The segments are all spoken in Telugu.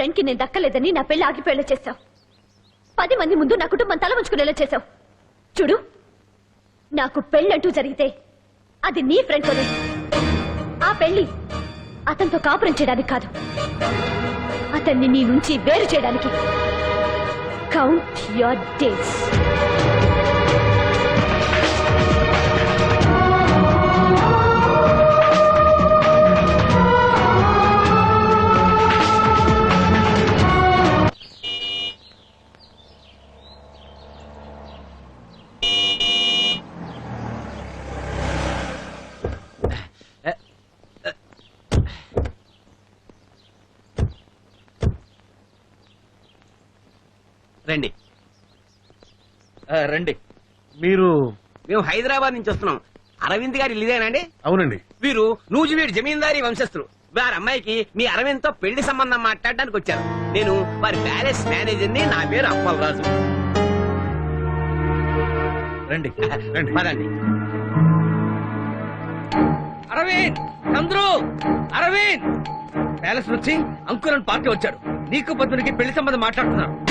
ఫ్రెండ్కి నేను దక్కలేదని నా పెళ్ళి ఆగిపోయేలా చేశావు. పది మంది ముందు నా కుటుంబం తల ఉంచుకునేలా చేశావు. చూడు నాకు పెళ్ళంటూ జరిగితే అది నీ ఫ్రెండ్ తోనే ఆ పెళ్ళి అతనితో కాపురం చేయడానికి కాదు. అతన్ని నీ నుంచి వేరు చేయడానికి. కౌంట్ యువర్ డేస్ రండి. ఆ, రండి. మీరు మేము హైదరాబాద్ నుంచి వస్తున్నాం. అరవింద్ గారి ఇల్లుదేనండి? అవునండి. వీరు నూజివీడు జమీందారీ వంశస్థులు. వారి అమ్మాయికి మీ అరవింద్తో పెళ్ళి సంబంధం మాట్లాడడానికి వచ్చారు. నేను వారి ప్యాలెస్ మేనేజర్ని నా పేరు అప్పలరాజు. రండి. రండి. పదండి. అరవింద్! చంద్రు! అరవింద్! ప్యాలెస్ నుంచి అంకురన్ పార్టీ వచ్చాడు. నీకు పద్మునికి పెళ్ళి సంబంధం మాట్లాడుతున్నారు.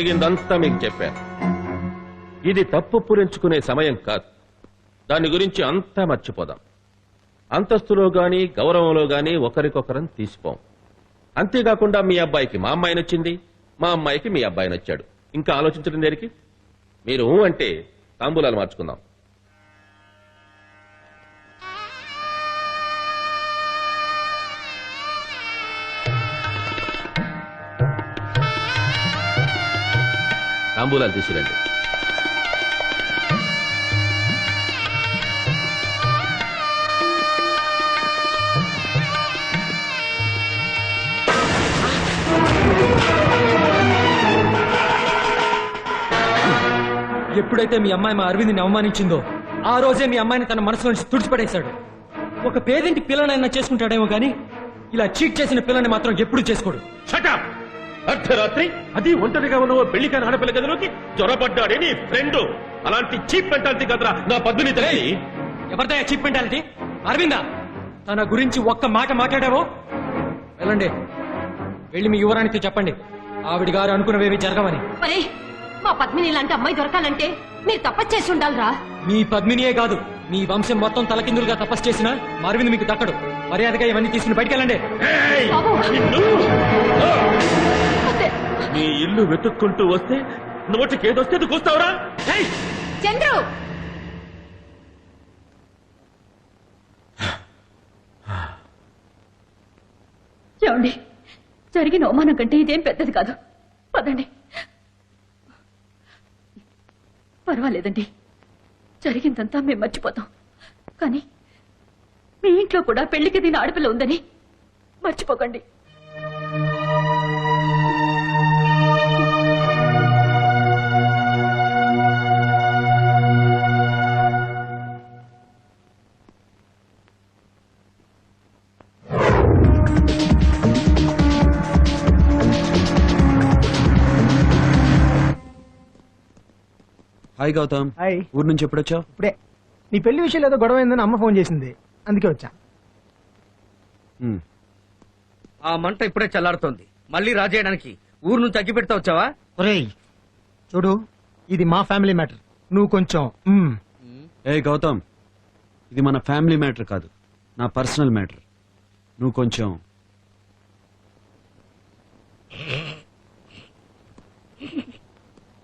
జరిగిందంతా మీకు చెప్పాను. ఇది తప్పు పూరించుకునే సమయం కాదు. దాని గురించి అంతా మర్చిపోదాం. అంతస్తులో గాని గౌరవంలో గాని ఒకరికొకరం తీసిపోం. అంతేకాకుండా మీ అబ్బాయికి మా అమ్మాయి నచ్చింది మా అమ్మాయికి మీ అబ్బాయి నచ్చాడు ఇంకా ఆలోచించడం దేనికి? మీరు ఊ అంటే తాంబూలాలు మార్చుకుందాం. తాంబూలాలు తీసుకురండి. ఎప్పుడైతే మీ అమ్మాయి మా అరవింద్ని అవమానించిందో ఆ రోజే మీ అమ్మాయిని తన మనసు నుంచి తుడిచిపడేశాడు. ఒక పేదింటి పిల్లనైనా చేసుకుంటాడేమో గాని ఇలా చీట్ చేసిన పిల్లని మాత్రం ఎప్పుడు చేసుకోడు. షటప్ అర్ధరాత్రి అది ఒంటరిగా ఉన్న పెళ్ళి కాని ఆడపిల్ల గదిలోకి జ్వరపడ్డాడే నీ ఫ్రెండ్. అలాంటి చీప్ మెంటాలిటీ కదరా నా పద్దుని తెలిసి ఎవరిదయ్యా చీప్ మెంటాలిటీ? అరవిందా తన గురించి ఒక్క మాట మాట్లాడావో? వెళ్ళండి. వెళ్ళి మీ యువరానికి చెప్పండి. ఆవిడ గారు అనుకున్నవేవి జరగవని. మరి మా పద్మిని లాంటి అమ్మాయి దొరకాలంటే మీరు తప్పచ్చు చేసి ఉండాలిరా. మీ పద్మినియే కాదు మీ వంశం మొత్తం తలకిందులుగా తపస్సు చేసినా మా అరవింద్ మీకు దక్కడు. మర్యాదగా ఇవన్నీ తీసుకుని బయటికి వెళ్ళండి బాబు! నిన్ను వద్దే. నీ ఇల్లు వెతుక్కుంటూ వస్తే నోటికి ఏదొస్తే అది కూస్తావురా? ఏయ్! చంద్రు! ఏమండి? జరిగిన అవమానం కంటే ఇదేం పెద్దది కాదు. పదండి. పర్వాలేదండి. జరిగిందంతా మేము మర్చిపోతాం. కానీ మీ ఇంట్లో కూడా పెళ్ళికి దీని ఆడపిల్ల ఉందని మర్చిపోకండి. హాయ్ గౌతమ్. హాయ్. ఊరు నుంచి ఎప్పుడు వచ్చావు ఇప్పుడే. నీ పెళ్ళి విషయంలో ఏదో గొడవ అయిందని అమ్మ ఫోన్ చేసింది. అందుకే వచ్చా. ఆ మంట ఇప్పుడే చల్లారుతోంది. మళ్ళీ రాజేయడానికి ఊరు నుంచి అగ్గి పెడతా వచ్చావా? ఒరేయ్ చూడు ఇది మా ఫ్యామిలీ మ్యాటర్. నువ్వు కొంచెం. ఏ గౌతమ్ ఇది మన ఫ్యామిలీ మ్యాటర్ కాదు. నా పర్సనల్ మ్యాటర్. నువ్వు కొంచెం.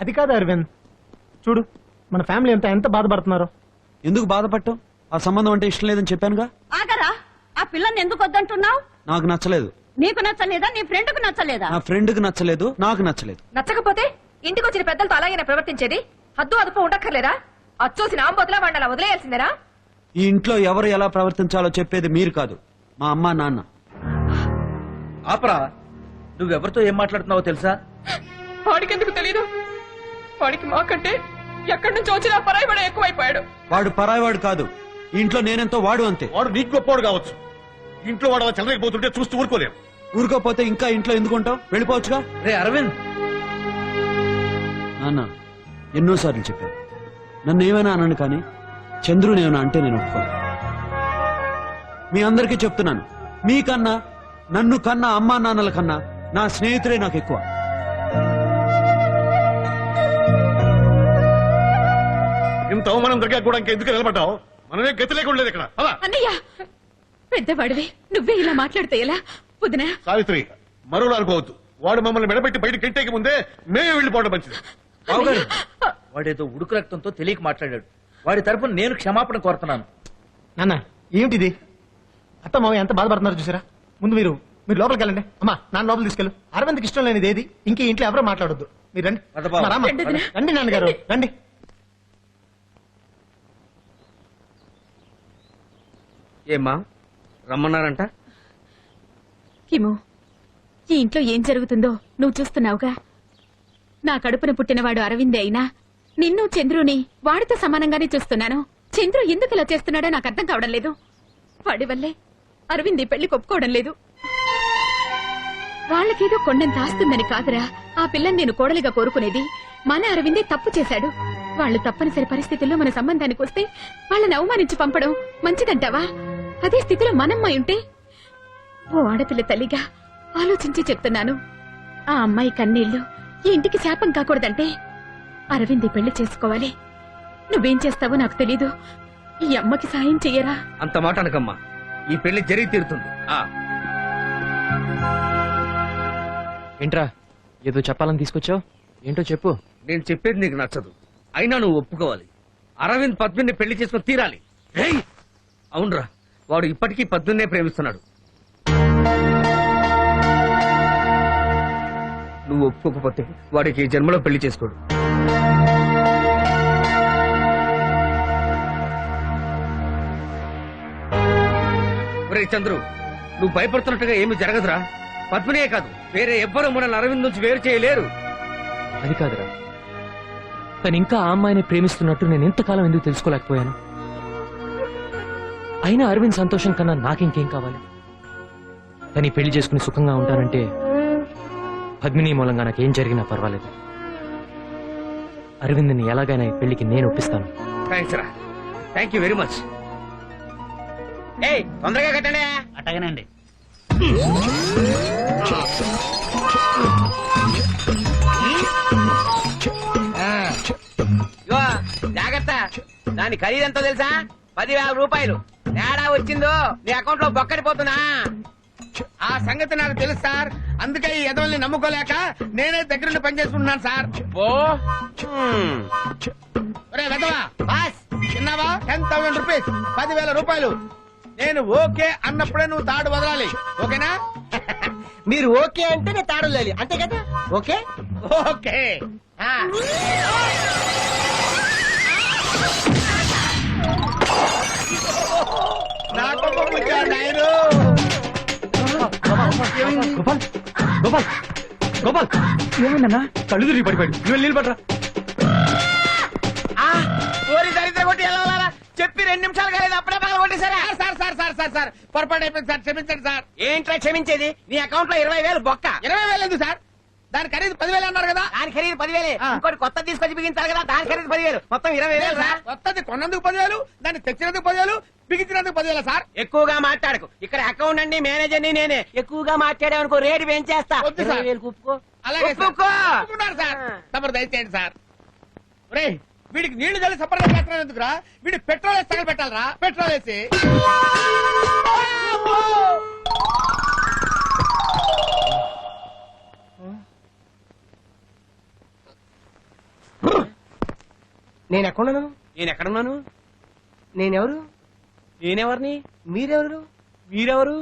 అది కాదు అరవింద్. చూడు మన ఫ్యామిలీ అంతా ఎంత బాధపడుతున్నారో? ఎందుకు బాధపడటం ఆ సంబంధం అంటే ఇష్టం లేదని చెప్పానుగా? ఆగరా ఆ పిల్లని ఎందుకు వద్దంటున్నావు? నాకు నచ్చలేదు. నీకు నచ్చలేదా? నీ ఫ్రెండ్కు నచ్చలేదా? నా ఫ్రెండ్కి నచ్చలేదు నాకు నచ్చలేదు. నచ్చకపోతే ఇంటికి వచ్చిన పెద్దలతో అలాగే ప్రవర్తించేది? హద్దు అదుపు ఉండక్కర్లేదా? అచ్చోసిన ఆంబోతులా వాడిని అలా వదిలేయాల్సిందేనా? ఈ ఇంట్లో ఎవరు ఎలా ప్రవర్తించాలో చెప్పేది మీరు కాదు మా అమ్మ నాన్న. ఆపరా నువ్వెవరితో ఏం మాట్లాడుతున్నావో తెలుసా? వాడికి ఎందుకు తెలీదు? వాడికి మాకంటే ఎక్కడి నుంచి వచ్చినా పరాయి వాడు ఎక్కువైపోయాడు. వాడు పరాయివాడు కాదు. ఈ ఇంట్లో నేనెంతో వాడు అంతే. వాడు నీకు గొప్పవాడు కావచ్చు. ఇంట్లో వాడు చెలరైపోతుంటే చూస్తూ ఊరుకోలేము. ఊరుకోపోతే ఇంకా ఇంట్లో ఎందుకుంటావు వెళ్ళిపోవచ్చుగా? రే అరవింద్! నాన్న ఎన్నోసార్లు చెప్పాను. నన్ను ఏమైనా అనను కానీ చంద్రుని ఏమైనా అంటే నేను ఒప్పుకోను. మీ అందరికీ చెప్తున్నాను. మీకన్నా నన్ను కన్నా అమ్మా నాన్నల కన్నా నా స్నేహితులే నాకు ఎక్కువ. ఇంత అవమానం దగ్గర కూడా ఇంకెందుకు నిలబడ్డావు? మనమే గతి లేకుండా లేదు ఇక్కడ. అలా అన్నయ్య! పెద్దవాడివి. నువ్వే ఇలా మాట్లాడితే ఎలా? వదినా. సావిత్రి మరోలా అనుకోవద్దు. వాడు మమ్మల్ని మెడపెట్టి బయట కెట్టేకి ముందే మేమే వెళ్ళిపోవడం మంచిది. బావగారు. వాడేదో ఉడుకు రక్తంతో తెలియక మాట్లాడాడు. వాడి తరపున నేను క్షమాపణ కోరుతున్నాను. నాన్న ఏమిటిది? అత్త మామ ఎంత బాధపడుతున్నారు చూసారా? ముందు మీరు మీరు లోపలికి వెళ్ళండి. అమ్మా నాన్న లోపలికి తీసుకెళ్ళు. అరవింద్కి ఇష్టం లేనిది ఏది? ఇంకే ఇంట్లో ఎవరో మాట్లాడొద్దు. మీరు రండి. అమ్మా, రామ్మా. రండి నాన్నగారు. రండి. ఏమా రమ్మన్నారంట? కిము ఈ ఇంట్లో ఏం జరుగుతుందో నువ్వు చూస్తున్నావుగా. నా కడుపున పుట్టినవాడు అరవిందే అయినా నిన్ను చంద్రుని వాడితో సమానంగానే చూస్తున్నాను. చంద్రు ఎందుకు ఇలా చేస్తున్నాడో నాకు అర్థం కావడం లేదు. వాడి వల్లే అరవింద్ ఈ పెళ్ళి ఒప్పుకోవడం లేదు. వాళ్ళకేదో కొండంత ఆస్తుందని కాదురా. ఆ పిల్లని నేను కోడలిగా కోరుకునేది మన అరవిందే తప్పు చేశాడు. వాళ్ళు తప్పనిసరి పరిస్థితుల్లో మన సంబంధానికి వస్తే వాళ్ళని అవమానించి పంపడం మంచిదంటావా? అదే స్థితిలో మనమ్మాయి ఉంటే? ఓ ఆడపిల్ల తల్లిగా ఆలోచించి చెప్తున్నాను. ఆ అమ్మాయి కన్నీళ్ళు ఈ ఇంటికి శాపం కాకూడదంటే అరవింద్ ఈ పెళ్ళి చేసుకోవాలి. నువ్వేం చేస్తావో నాకు తెలీదు. ఈ అమ్మకి సాయం చెయ్యరా? అంత మాట అనకమ్మా. ఈ పెళ్ళి జరిగి తీరుతుంది. ఆ, ఏంట్రా ఏదో చెప్పాలని తీసుకొచ్చావు? ఏంటో చెప్పు. నేను చెప్పేది నీకు నచ్చదు. అయినా నువ్వు ఒప్పుకోవాలి. అరవింద్ పద్మిని పెళ్ళి చేసుకుని తీరాలి. ఏయ్! అవునరా. వాడు ఇప్పటికీ పద్మినే ప్రేమిస్తున్నాడు. నువ్వు ఒప్పుకోకపోతే వాడికి జన్మలో పెళ్ళి చేసుకోడు. ఒరే చంద్రు నువ్వు భయపడుతున్నట్టుగా ఏమి జరగదురా. పద్మనే కాదు వేరే ఎవ్వరూ మనల్ని అరవింద్ నుంచి వేరు చేయలేరు. అది కాదురా. తను ఇంకా ఆ అమ్మాయిని ప్రేమిస్తున్నట్టు నేను ఇంతకాలం ఎందుకు తెలుసుకోలేకపోయాను? అయినా అరవింద్ సంతోషం కన్నా నాకింకేం కావాలి? తను పెళ్ళి చేసుకుని సుఖంగా ఉంటానంటే పద్మిని మూలంగా నాకేం జరిగినా పర్వాలేదు. అరవింద్ని ఎలాగైనా ఈ పెళ్ళికి నేను ఒప్పిస్తాను. థ్యాంక్స్ రా. థ్యాంక్ యూ వెరీ మచ్ ఏయ్ తొందరగా కట్టండి. జాగ్రత్త. దాని ఖరీదు ఎంతో తెలుసా? పదివేల రూపాయలు. తేడా వచ్చిందో? నీ అకౌంట్లో బొక్కడిపోతున్నా ఆ సంగతి నాకు తెలుసు సార్. అందుకే ఈ ఎదవల్ని నమ్ముకోలేక నేనే దగ్గరుండి పనిచేసుకుంటున్నాను సార్. ఓ హ్మ్. ఒరే వెదవా. బాస్ చిన్నవా టెన్ థౌసండ్ రూపీస్ పదివేల రూపాయలు. నేను ఓకే అన్నప్పుడే నువ్వు తాడు వదలాలి. ఓకేనా? మీరు ఓకే అంటే నేను తాడలేదు అంతే కదా? ఓకే? ఓకే. గోపాల్! గోపాల్! ఏమైందన్నా కళ్ళు తిరిగి పడిపోయాడు. నువ్వు ఓరి దరిద్ర కొట్టి ఎలా వెళ్ళాలా? చెప్పి రెండు నిమిషాలు కాలేదు అప్పుడే పగల కొట్టేశారా sir sir sir sir sir పొరపాటు అయిపోయింది సార్ క్షమించండి సార్. ఏంట్రా క్షమించేది? నీ అకౌంట్లో ఇరవై వేలు బొక్క. ఇరవై వేలు ఎందుకు సార్? దాని ఖరీదు పదివేలు అన్నారు కదా. దాని ఖరీదు పదివేలే. ఇంకోటి కొత్త తీసుకొచ్చి బిగించాలి కదా దాని ఖరీదు పదివేలు. మొత్తం ఇరవై వేలు రా. వస్తుంది కొన్నందుకు పదివేలు దాన్ని తెచ్చినందుకు పదివేలు బిగించినందుకు పదివేల సార్? ఎక్కువగా మాట్లాడకు. ఇక్కడ అకౌంట్ అండి మేనేజర్ని నేనే. ఎక్కువగా మాట్లాడామనుకో రేటు పెంచేస్తా. వద్దు సార్. ఇరవై వేలు ఒప్పుకో అలాగే సార్. ఒప్పుకో. ఒప్పుకున్నారు సార్. తమరు దయచేయండి సార్. వీడికి నీళ్ళు చల్లి సపరేట్ చేస్తున్నాను ఎందుకురా? వీడి పెట్రోల్ వేసి తగలు పెట్టాలరా? పెట్రోల్ వేసి. నేను ఎక్కడున్నాను? నేను ఎక్కడున్నాను? నేనెవరు? నేనెవరిని? మీరెవరు? మీరెవరు?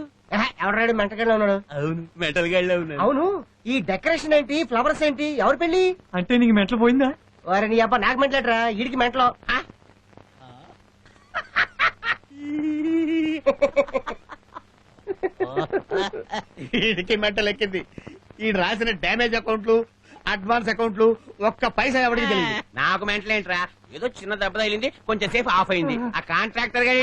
ఎవడాడు మెంటగాడిలో ఉన్నాడు? అవును మెటల్ గడ్లో ఉన్నాను అవును ఈ డెకరేషన్ ఏంటి ఫ్లవర్స్ ఏంటి ఎవరి పెళ్ళి అంటే నీకు మెట్లు పోయిందా? వారి నీ అబ్బా నాకు మెంటలేట్రా ఈడికి మెంటలో. ఆ? వీడికి మెంటల్ ఎక్కింది. ఈ రాసిన డ్యామేజ్ అకౌంట్లు అడ్వాన్స్ అకౌంట్లు ఒక్క పైసా ఎవరికి తెలియదు. నాకు మెంటల్ ఏంట్రా ఏదో చిన్న దెబ్బ తగిలింది కొంచెం సేపు ఆఫ్ అయింది. ఆ కాంట్రాక్టర్ గారి